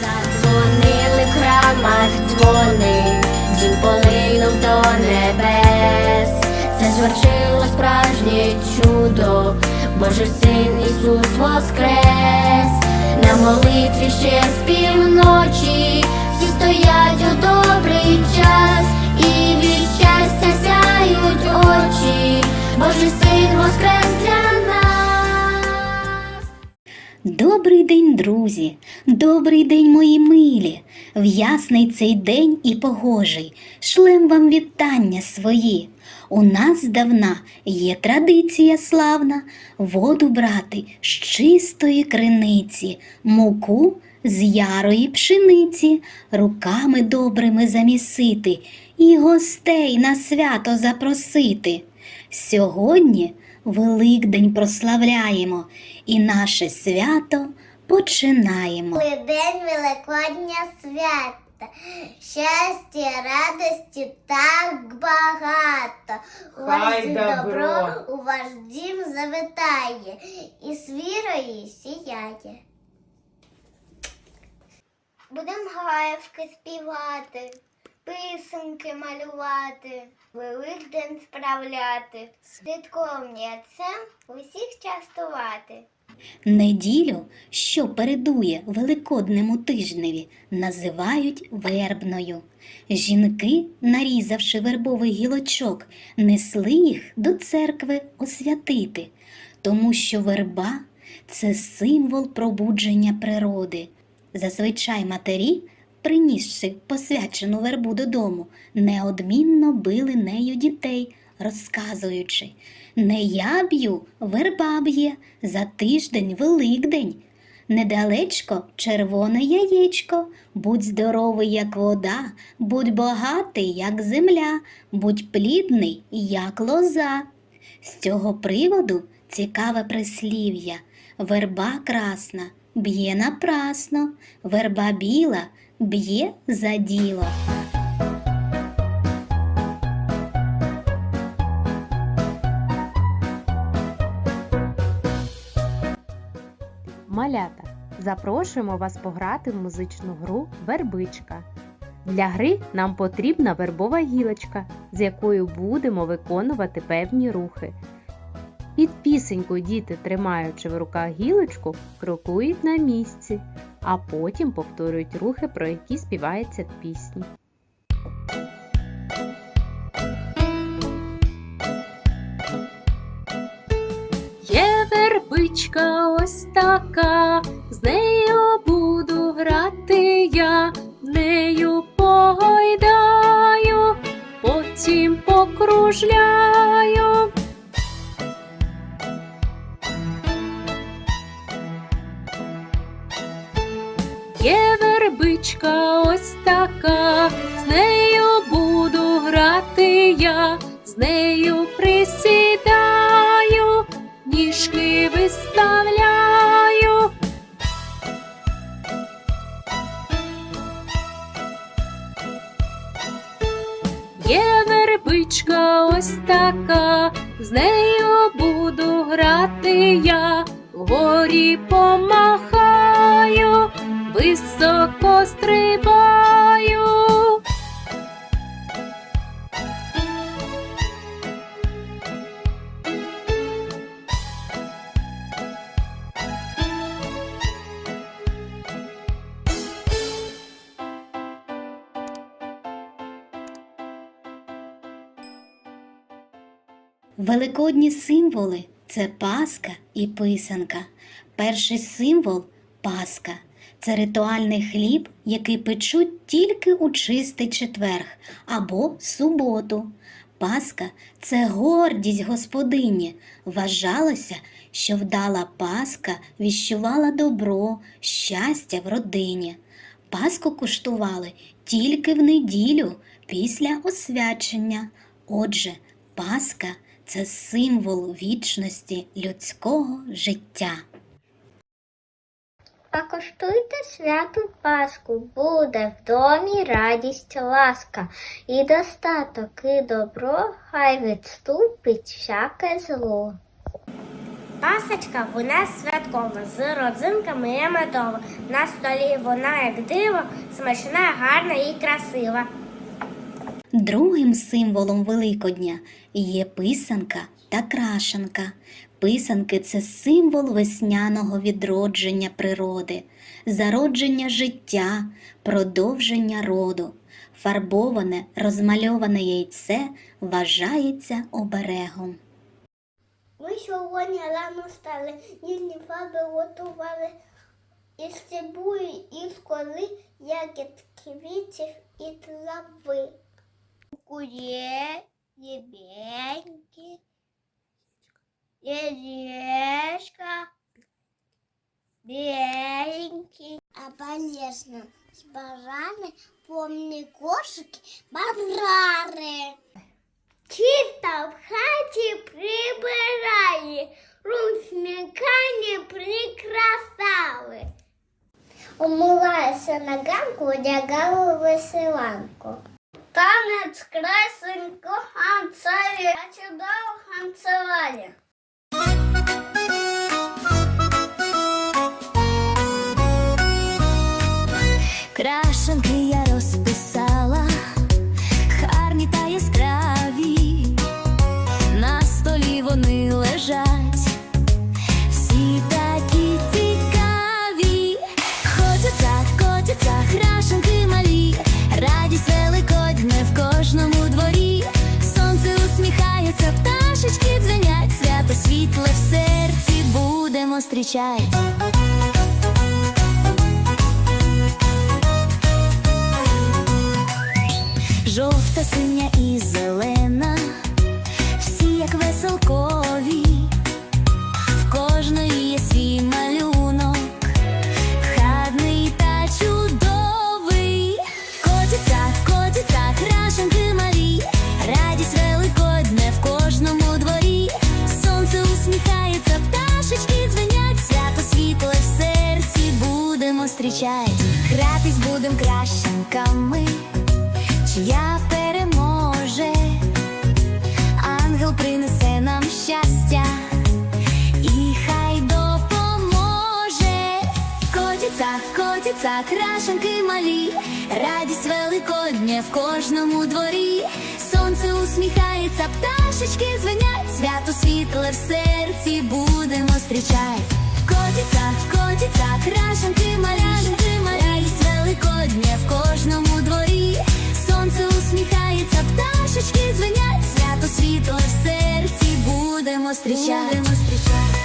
Задзвонили в храмах дзвони, дзвін полинув до небес. Це звершило справжнє чудо, Божий син Ісус воскрес. На молитві ще з півночі, всі стоять у добрий час, і від щастя сяють очі, Божий син воскрес для нас. Добрий день, друзі! Добрий день, мої милі! В ясний цей день і погожий, шлем вам вітання свої. У нас здавна є традиція славна воду брати з чистої криниці, муку з ярої пшениці, руками добрими замісити і гостей на свято запросити. Сьогодні Великдень прославляємо і наше свято починаємо. День Великодня свята. Щастя, радості так багато. Хай добро. у ваш дім завитає і з вірою сіяє. Будемо гаєвки співати, писанки малювати, Великдень справляти, святком усіх частувати. Неділю, що передує Великоднему тижневі, називають вербною. Жінки, нарізавши вербовий гілочок, несли їх до церкви освятити, тому що верба це символ пробудження природи. Зазвичай матері, принісши посвячену вербу додому, неодмінно били нею дітей, розказуючи Не я б'ю, верба б'є, за тиждень Великдень. Недалечко червоне яєчко, будь здоровий, як вода, будь багатий, як земля, будь плідний, як лоза. З цього приводу цікаве прислів'я. Верба красна, б'є напрасно, верба біла, б'є за діло. Малята, запрошуємо вас пограти в музичну гру Вербичка. Для гри нам потрібна вербова гілочка, з якою будемо виконувати певні рухи. Під пісеньку діти, тримаючи в руках гілочку, крокують на місці, а потім повторюють рухи, про які співається пісні. Є вербичка ось така, з нею буду грати я, нею погойдаю, потім покружляю. Вербичка ось така, з нею буду грати я, з нею присідаю, ніжки виставляю. Є вербичка ось така, з нею буду грати я, вгорі помахаю, високо стрибаю. Великодні символи це Пасха і писанка. Перший символ Пасха. Це ритуальний хліб, який печуть тільки у чистий четверг або суботу. Пасха це гордість господині. Вважалося, що вдала Пасха віщувала добро, щастя в родині. Пасху куштували тільки в неділю після освячення. Отже, Пасха це символ вічності людського життя. А коштуйте святу Пасху, буде в домі радість ласка, і достаток, і добро, хай відступить всяке зло. Пасочка нас святкова з родзинками і медова. На столі вона як диво, смачна, гарна і красива. Другим символом Великодня є писанка та крашенка. Писанки це символ весняного відродження природи, зародження життя, продовження роду. Фарбоване, розмальоване яйце вважається оберегом. Ми сьогодні рано стали, ніжні фарби готували із цибулі, і з коли, ягід квітів і трави. Кує, єбеньки, яєчка, біленькі. А полезно з барани, помні кошики, бабрари. Чисто в хаті прибирає, рушника не прикрасали. Умилася на ганку, одягала веселанку. Танець красенько ганцеві, а чудово ганцевалі. Крашенки я розписала, гарні та яскраві, на столі вони лежать, всі такі цікаві, ходяться, котяться, крашенки малі, радість великодня в кожному дворі, сонце усміхається, пташечки дзвенять, свято світле в серці будемо зустрічать. Жовта, синя і зелена, всі як веселкові, в кожної є свій малюнок, хадний та чудовий. Котяться, котяться, крашенки малі, радість великодня в кожному дворі. Сонце усміхається, пташечки дзвенять, свято світле в серці будемо зустрічать. Гратись будем кращенками чия переможе, ангел принесе нам щастя і хай допоможе. Котяться, котяться, крашенки малі, радість великодня в кожному дворі. Сонце усміхається, пташечки дзвенять, свято світле в серці будемо зустрічать. Котяться, котяться, крашенки будемо зустрічати. Будемо зустрічати.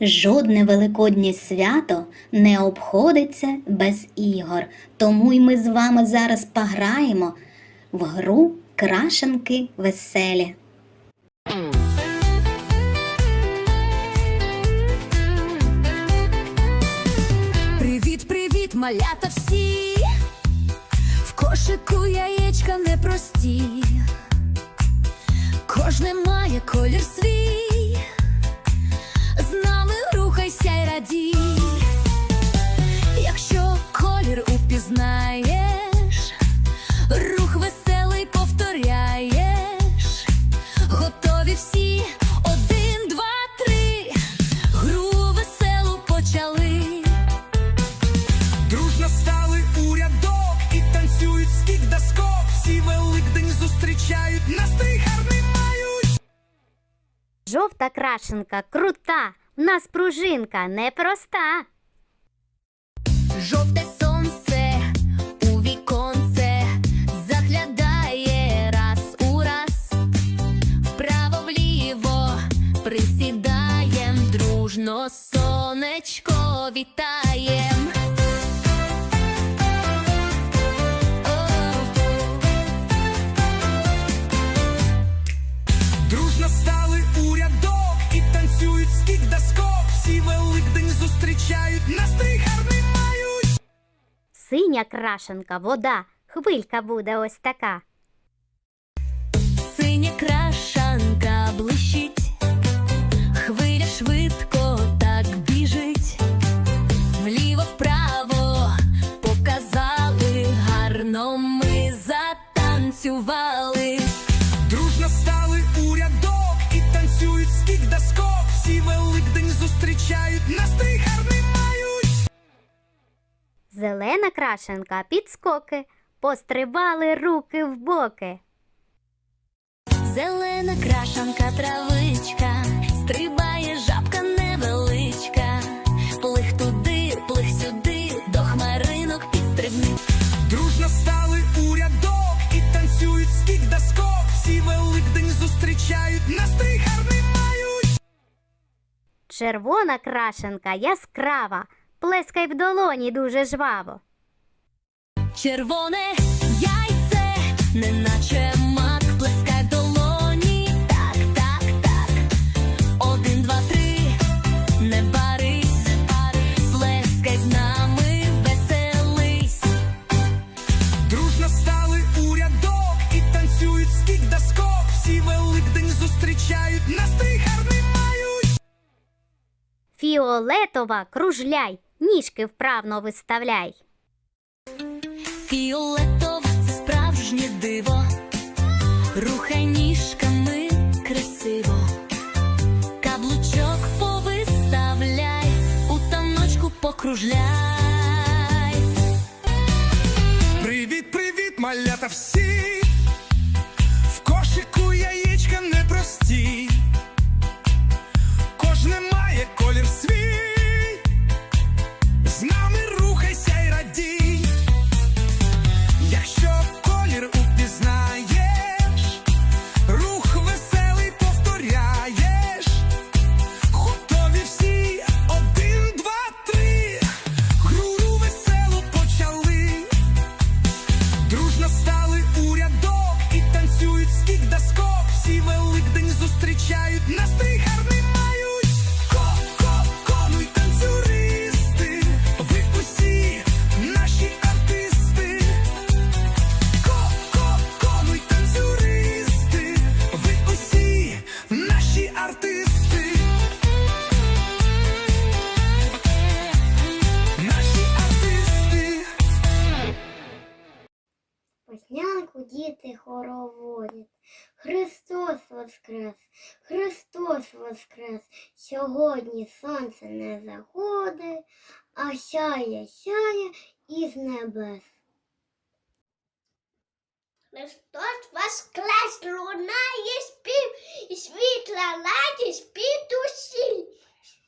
Жодне великоднє свято не обходиться без ігор, тому й ми з вами зараз пограємо в гру крашенки веселі. Малята всі. В кошику яєчка непрості. Кожне має колір свій. Жовта крута, в нас пружинка непроста. Жовте сонце у віконце заглядає раз у раз, вправо вліво присідаєм, дружно сонечко вітаєм. Крашенка, вода, хвилька буде ось така. Зелена крашенка підскоки, пострибали руки в боки. Зелена крашанка травичка, стрибає жабка невеличка, плих туди, плих сюди, до хмаринок підстрибни. Дружно стали у рядок і танцюють скік да скок. Всі Великдень зустрічають, настрій гарний мають. Червона крашенка яскрава, плескай в долоні дуже жваво. Червоне яйце, неначе Фіолетова кружляй, ніжки вправно виставляй. Фіолетова це справжнє диво, рухай ніжками красиво, каблучок повиставляй, у таночку покружляй. Привіт, привіт, малята всі. Христос воскрес, Христос воскрес. Сьогодні сонце не заходить, а сяє, сяє із небес. Христос воскрес, лунає спів, і світла радість під усі.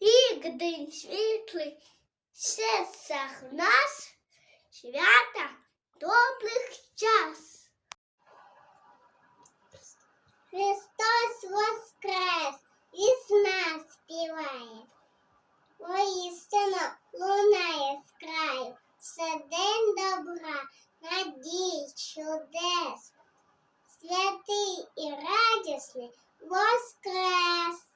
Ігдень світлий, серцях нас свята добрих час. Христос воскрес із нас співає. Воістину лунає з краю. Це день добра, надій, чудес. Святий і радісний воскрес.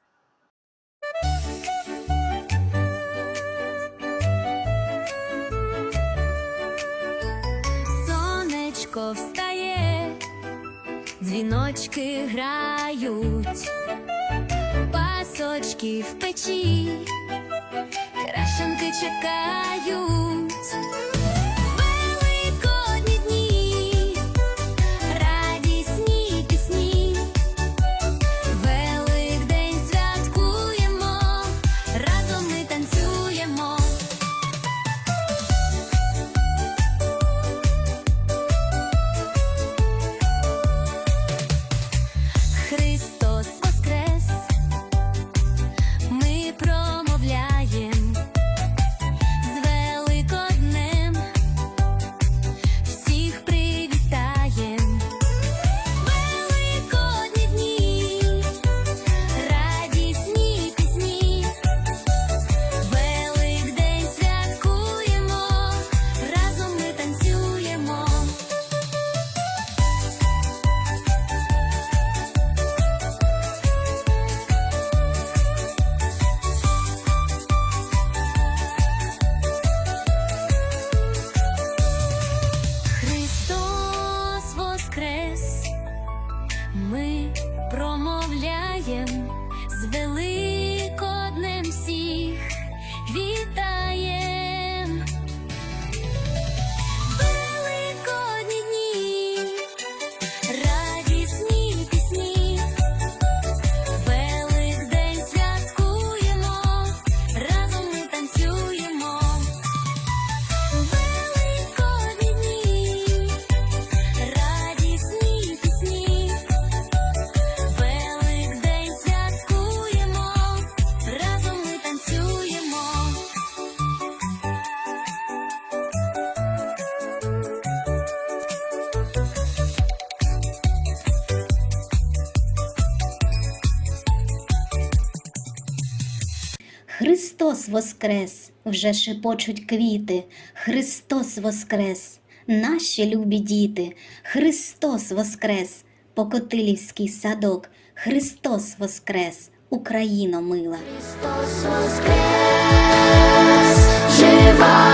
Дзвіночки грають, пасочки в печі, крашенки чекають. Христос воскрес, вже шепочуть квіти, Христос воскрес, наші любі діти, Христос воскрес, Покотилівський садок, Христос воскрес, Україно мила. Христос воскрес, жива